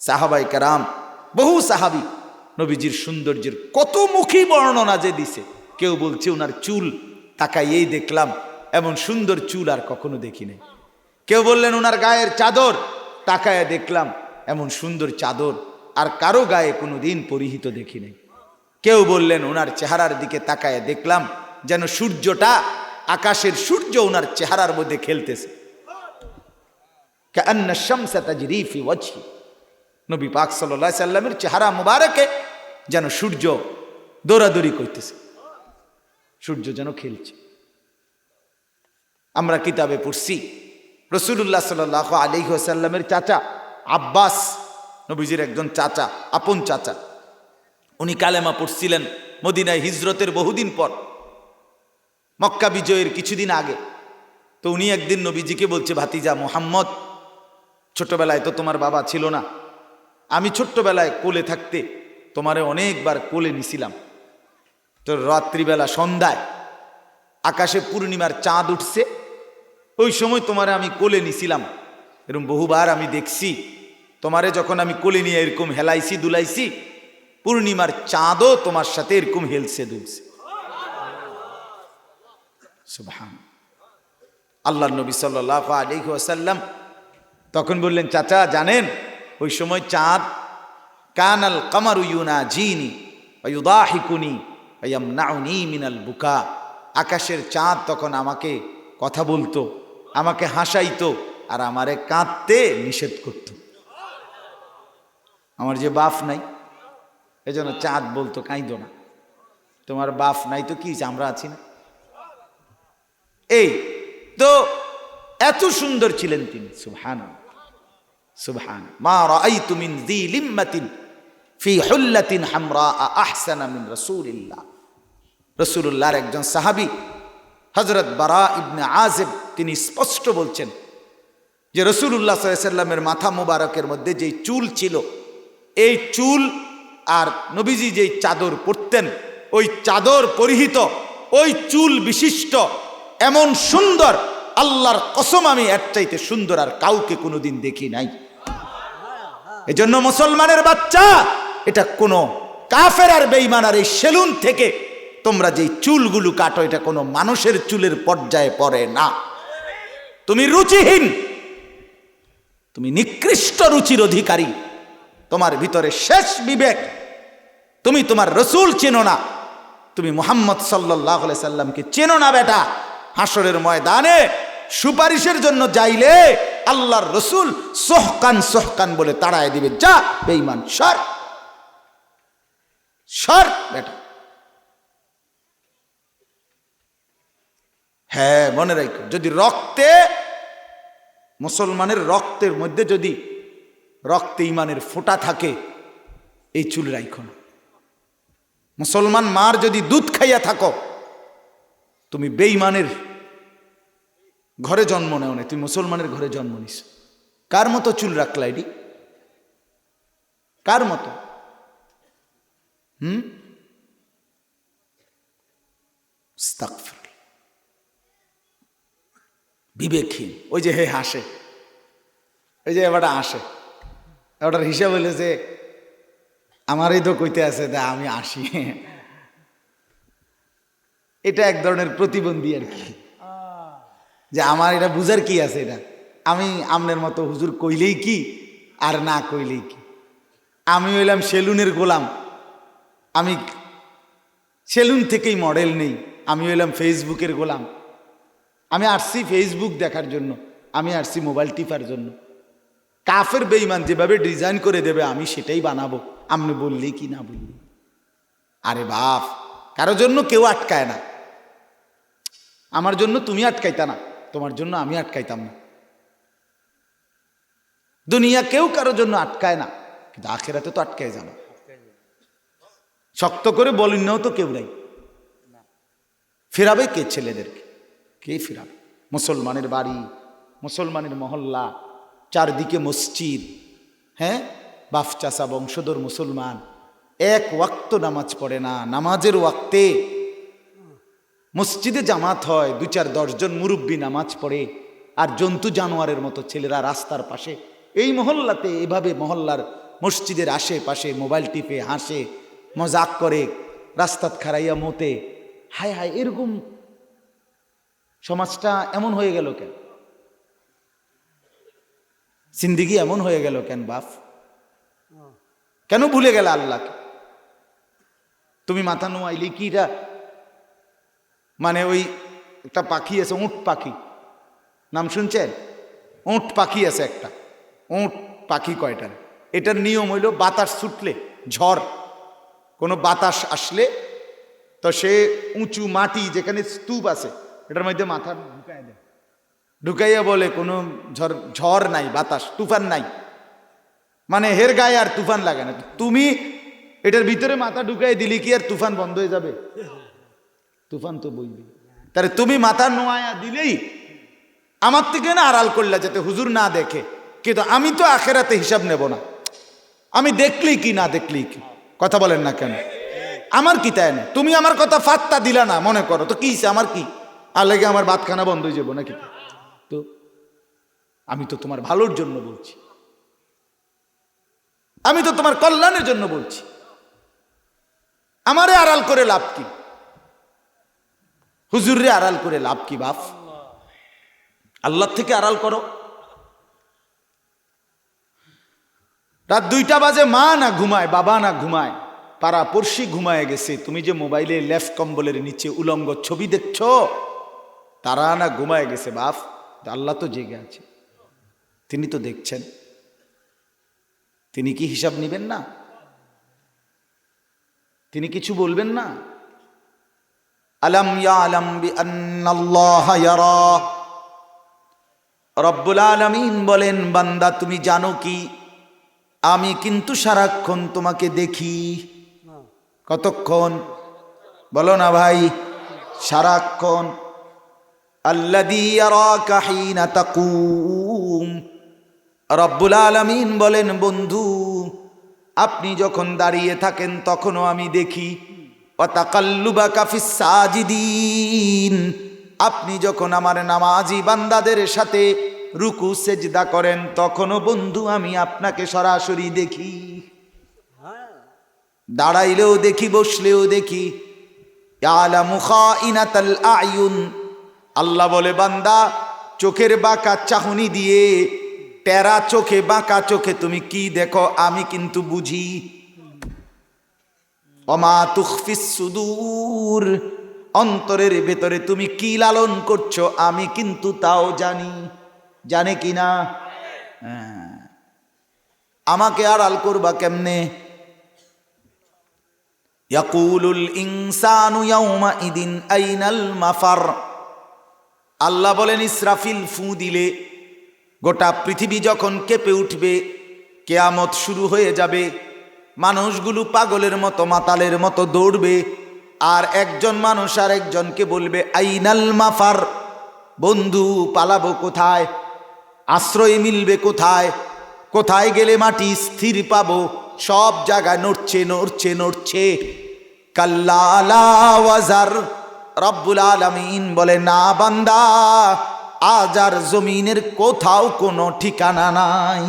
সাহাবাই কারাম, বহু সাহাবি, নবীজির সৌন্দর্যের কত মুখী বর্ণনা যে দিছে। কেউ বলছে, ওনার চুল তাকাইয়েই দেখলাম, এমন সুন্দর চুল আর কখনো দেখি নাই। কেউ বললেন, ওনার গায়ের চাদর তাকায় দেখলাম, এমন সুন্দর চাদর আর কারও গায়ে কোনো দিন পরিহিত দেখি নাই। কেউ বললেন, ওনার চেহারার দিকে তাকায় দেখলাম, যেন সূর্যটা আকাশের সূর্য ওনার চেহারার মধ্যে খেলতেছে। কান্না শামসা তাজরি ফি ওয়াজহি। নবী পাক সাল্লা সাল্লামের চেহারা মুবারকে যেন সূর্য দৌড়াদৌড়ি করতেছে। সূর্য যেন খেলছে। আমরা কিতাবে পড়ছি রসুল্লাহ সাল্লাহ আলিহ সাল্লামের চাচা আব্বাস নবীজির একজন চাচা, আপন চাচা। উনি কালেমা পড়ছিলেন মদিনায় হিজরতের বহুদিন পর, মক্কা বিজয়ের কিছুদিন আগে। তো উনি একদিন নবীজিকে বলছে, ভাতিজা মোহাম্মদ, ছোটবেলায় তো তোমার বাবা ছিল না আমি ছোট্টবেলায় কোলে থাকতে তোমারে অনেকবার কোলে নিছিলাম। তো রাত্রিবেলা সন্ধ্যায় আকাশে পূর্ণিমার চাঁদ উঠছে, ওই সময় তোমারে আমি কোলে নিছিলাম। এরকম বহুবার আমি দেখছি, তোমারে যখন আমি কোলে নিয়ে এরকম হেলাইছি, দুলাইছি, পূর্ণিমার চাঁদও তোমার সাথে এরকম হেলছে দুলছে। আল্লাহ নবী সাল্লাহ আলী ওয়াসাল্লাম তখন বললেন, চাচা, জানেন ওই সময় চাঁদ, কানাল কামারু ইউনা জিনি অয়ুদাহিকুনি নাউনি মিনাল বুকা। আকাশের চাঁদ তখন আমাকে কথা বলতো, আমাকে হাসাইতো আর আমারে কাঁদতে নিষেধ করত। আমার যে বাপ নাই, এজন্য চাঁদ বলতো কাঁদো না। তোমার বাপ নাই তো কি আমরা আছি না। এই তো এত সুন্দর ছিলেন তিনি সুবহান সুবহান। মা রাআইতু মিন যী লিম্মাতিন ফি হুল্লাতিন হামরা আহসানা মিন রাসূলিল্লাহ। রাসূলুল্লাহর একজন সাহাবী, হযরত বারা ইবনে আযিব, তিনি স্পষ্ট বলছেন যে আলাইহি সাল্লামের মাথা মোবারকের মধ্যে যেই চুল ছিল, এই চুল আর নবীজি যেই চাদর পরতেন, ওই চাদর পরিহিত, ওই চুল বিশিষ্ট, এমন সুন্দর, আল্লাহর কসম আমি এর চাইতে সুন্দর আর কাউকে কোনোদিন দেখি নাই। এজন্য মুসলমানের বাচ্চা, এটা কোনো কাফের আর বেইমান আর এই সেলুন থেকে তোমরা যেই চুলগুলো কাটো, এটা কোনো মানুষের চুলের পর্যায়ে পড়ে না। তুমি রুচিহীন, তুমি নিকৃষ্ট রুচির অধিকারী, তোমার ভিতরে শেষ বিবেক। তুমি তোমার রসুল চেনো না, তুমি মোহাম্মদ সাল্লাহ সাল্লামকে চেনো না বেটা। হাসরের ময়দানে সুপারিশের জন্য যাইলে আল্লাহর রসুল সোহকান সোহকান বলে তাড়ায় দিবে। যা বেইমান সর। সর, বেটা। হ্যাঁ মনে রাখো, যদি রক্তে, মুসলমানের রক্তের মধ্যে যদি রক্তে ইমানের ফোঁটা থাকে, এই চুল রাইখো না। মুসলমান মার যদি দুধ খাইয়া থাকো, তুমি বেইমানের ঘরে জন্ম নেও না তুই মুসলমানের ঘরে জন্ম নিস। কার মতো চুল রাখলা এটি কার মতো? হুম। বিবেকহীন। ওই যে হে হাসে। ওই যে এবারটা আসে এবারটার হিসাব হইলে যে আমারই তো কইতে আছে দা আমি আসি এটা এক ধরনের প্রতিবন্ধী আর কি। যে আমার এটা বুঝার কি আছে এটা? আমি আমনের মতো হুজুর কইলেই কি, আর না কইলেই কি? আমি হইলাম সেলুনের গোলাম। আমি সেলুন থেকেই মডেল নেই, আমি হইলাম ফেসবুকের গোলাম। আমি আসছি ফেসবুক দেখার জন্য, আমি আসছি মোবাইল টিপার জন্য। কাফের বেইমান যেভাবে ডিজাইন করে দেবে, আমি সেটাই বানাবো আপনি বললেই কি না বললি আরে বাপ কারও জন্য কেউ আটকায় না। আমার জন্য তুমি আটকাইতা না। তোমার জন্য আমি আটকাইতাম। না দুনিয়া কেউ কারও জন্য আটকায় না, কিন্তু আখেরাতে তো আটকায় যাবে শক্ত করে বলিনাও তো কেউ নাই। ফেরাবে কে ছেলেদেরকে? কে ফেরাবে? মুসলমানের বাড়ি, মুসলমানের মহল্লা, চারদিকে মসজিদ হ্যাঁ? বাফ চাষা বংশধর মুসলমান। এক ওয়াক্ত নামাজ পড়ে না, নামাজের ওয়াক্তে মসজিদে জামাত হয় দু চার দশজন মুরব্বী নামাজ পড়ে, আর জন্তু জানোয়ারের মতো ছেলেরা রাস্তার পাশে। এই মহল্লাতে এভাবে মহল্লার মসজিদের আশেপাশে মোবাইল টিপে, হাসে, মজাক করে, রাস্তাত খারাইয়া মতে, হায় হায়, এরকম সমাজটা এমন হয়ে গেল কেন? সিন্দিগি এমন হয়ে গেল কেন বাপ? কেন ভুলে গেল আল্লাহকে? তুমি মাথা নোয়াইলি কিটা মানে ওই একটা পাখি আছে, উঁট পাখি। নাম শুনছেন? উঁট পাখি আছে একটা। উঁট পাখি কয়টার এটার নিয়ম হইল বাতাস ছুটলে, ঝড়। কোনো বাতাস আসলে তো সে উঁচু মাটি যেখানে স্তূপ আছে, এটার মধ্যে মাথা ঢুকাই দেয়। ঢুকাইয়া বলে, কোনো ঝড় ঝড় নাই, বাতাস, তুফান নাই। মানে হের গায়ে আর তুফান লাগে না। তুমি এটার ভিতরে মাথা ঢুকাই দিলি কি আর তুফান বন্ধ হয়ে যাবে? তুফান তো বইবে। তাহলে তুমি মাথা নোয়া দিলেই আমার থেকে না আড়াল করলা যাতে হুজুর না দেখে। কিন্তু আমি তো আখেরাতে হিসাব নেব না। আমি দেখলি কি, না দেখলি কি? কথা বলেন না কেন? আমার কি তাই না? তুমি আমার কথা ফাত্তা দিলা না, মনে করো। তো কি আমার কি? আর লেগে আমার ভাতখানা বন্ধ হয়ে যাব নাকি? তো আমি তো তোমার ভালোর জন্য বলছি। আমি তো তোমার কল্যাণের জন্য বলছি। আমারে আড়াল করে লাভ কি? হুজুরে আড়াল করে লাভ কি, বাপ? আল্লাহ থেকে আড়াল করো। রাত দুইটা বাজে, মা না ঘুমায়, বাবা না ঘুমায়, পাড়া পড়শি ঘুমায় গেছে। তুমি যে মোবাইলে লেফট কম্বলের নিচে উলঙ্গ ছবি দেখছ, তারা না ঘুমায় গেছে, বাপ? আল্লাহ তো জেগে আছে। তিনি তো দেখছেন। তিনি কি হিসাব নেবেন না? তিনি কিছু বলবেন না? আলম আলম রব্বুল আলমিন বলেন, বান্দা, তুমি জানো কি? আমি কিন্তু সারাক্ষণ তোমাকে দেখি। কতক্ষণ? বলো না ভাই, সারাক্ষণ। রব্বুল আলমিন বলেন, বন্ধু, আপনি যখন দাঁড়িয়ে থাকেন, তখনও আমি দেখি। অতাকাল্লুবা কাফিস সাজিদিন। আপনি যখন আমার নামাজি বান্দাদের সাথে রুকু, সেজদা করেন, তখনও বন্ধু আমি আপনাকে সরাসরি দেখি। দাঁড়াইলেও দেখি, বসলেও দেখি। আয়ুন আল্লাহ বলে, বান্দা, চোখের বাঁকা চাহনি দিয়ে, টেরা চোখে, বাঁকা চোখে তুমি কি দেখো আমি কিন্তু বুঝি। অমা তুখফিস সুদূর। অন্তরের ভেতরে তুমি কি লালন করছ আমি কিন্তু তাও জানি। জানে কি না? হ্যাঁ। আমাকে আড়াল করবা কেমনে? ইয়াকুলুল ইনসানু ইয়াউমা ইদিন আইনাল মাফার। আল্লাহ বলেন, ইসরাফিল ফু দিলে গোটা পৃথিবী যখন কেঁপে উঠবে, কেয়ামত শুরু হয়ে যাবে। মানুষগুলো পাগলের মতো, মাতালের মতো দৌড়বে। আর একজন মানুষ আর একজনকে বলবে, আইনাল মাফার, বন্ধু, পালাবো কোথায়? আশ্রয় মিলবে কোথায়? কোথায় গেলে মাটি স্থির পাবো? সব জায়গায় নড়ছে নড়ছে নড়ছে। কাল্লাওয়াজার রব্বুল আলমিন বলে, না বান্দা আজ আর জমিনের কোথাও কোনো ঠিকানা নাই।